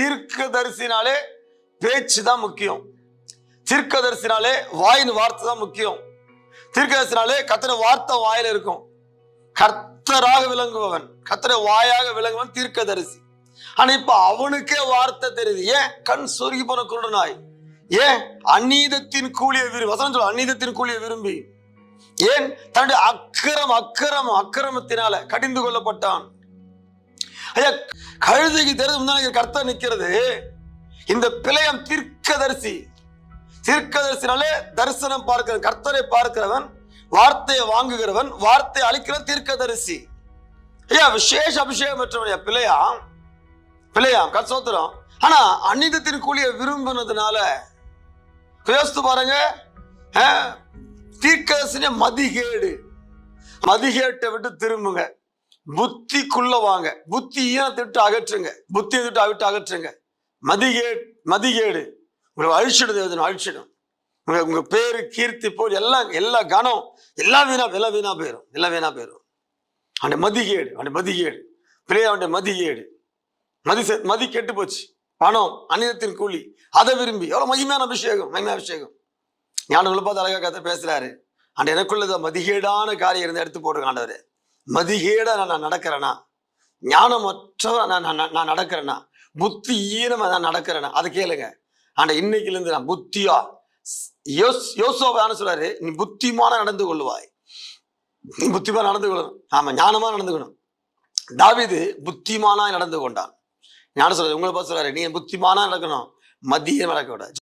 தீர்க்க தரிசினாலே பேச்சு தான் முக்கியம். தீர்க்க தரிசினாலே வாயின் வார்த்தை தான் முக்கியம். தீர்க்க தரிசினாலே வார்த்தை வாயில இருக்கும். கர்த்தராக விளங்குபவன் கத்திர வாயாக விளங்குவன் தீர்க்க தரிசி ஆனா இப்ப அவனுக்கே வார்த்தை தெரியுது. ஏன்? கண் சொருகி போன குருடனாய் ஏன்? அநீதத்தின் கூலிய விரும்பி வசனம் சொல்ல அநீதத்தின் கூலிய விரும்பி. ஏன்? தன்னுடைய அக்கிரம் அக்கிரம் அக்கிரமத்தினால கடிந்து கொள்ளப்பட்டான். ஐயா கழுதைக்கு தெரிந்து முன்னாடி கர்த்தா நிற்கிறது இந்த பிழையம் தீர்க்கதரிசி. தீர்க்கதரிசினாலே தரிசனம் பார்க்கிறவன் கர்த்தரை பார்க்கிறவன் வார்த்தையை வாங்குகிறவன் வார்த்தையை அழிக்கிறவன் தீர்க்கதரிசி. ஐயா விசேஷ அபிஷேகம் பெற்றவன் ஐயா பிள்ளையாம். பிள்ளையாம் கசோத்திரம் ஆனா அநீதத்தின் கூலிய விரும்பினதுனால யோசித்து பாருங்க தீர்க்கதரிசன மதிகேடு. மதிகேட்டை விட்டு திரும்புங்க. புத்திக்குள்ள வாங்க. புத்தியை திட்டு அகற்றுங்க. புத்தியை திட்டு விட்டு அகற்றுங்க. மதிகே மதிகேடு. உங்களை அழிச்சிடும் அது அழிச்சிடும். உங்க உங்க பேரு கீர்த்தி போல் எல்லாம் எல்லா கனம் எல்லாம் வீணா எல்லாம் வீணா போயிடும் எல்லாம் வீணா போயிடும் அந்த மதிகேடு அந்த மதிகேடு. பிள்ளைய அவன் மதிகேடு. மதி மதி கெட்டு போச்சு. பணம் அநிலத்தின் கூலி. அதை விரும்பி எவ்வளோ மகிமையான அபிஷேகம் மகிமையான அபிஷேகம். ஞானங்களை பார்த்து அழகாக கதை பேசுறாரு. அந்த எனக்குள்ளதை மதிகேடான காரியம் இருந்து எடுத்து போடுங்க மதிகேட நான் நான் நடக்கிறேனா? ஞானமற்றவ நான் நான் நடக்கிறேனா? புத்தி ஈனமா நான் நடக்கிறேனா? அதை கேளுங்க. ஆனா இன்னைக்குல இருந்து நான் புத்தியா? யோஸ் யோசோவான சொல்றாரு நீ புத்திமான நடந்து கொள்ளுவாய். நீ புத்திமா நடந்து கொள்ளணும். ஆமா ஞானமா நடந்துக்கணும் தாவிது புத்திமானா நடந்து கொண்டான். ஞான சொல்றாரு உங்களை பார்த்து சொல்றாரு நீ புத்திமானா நடக்கணும் மதியம் நடக்க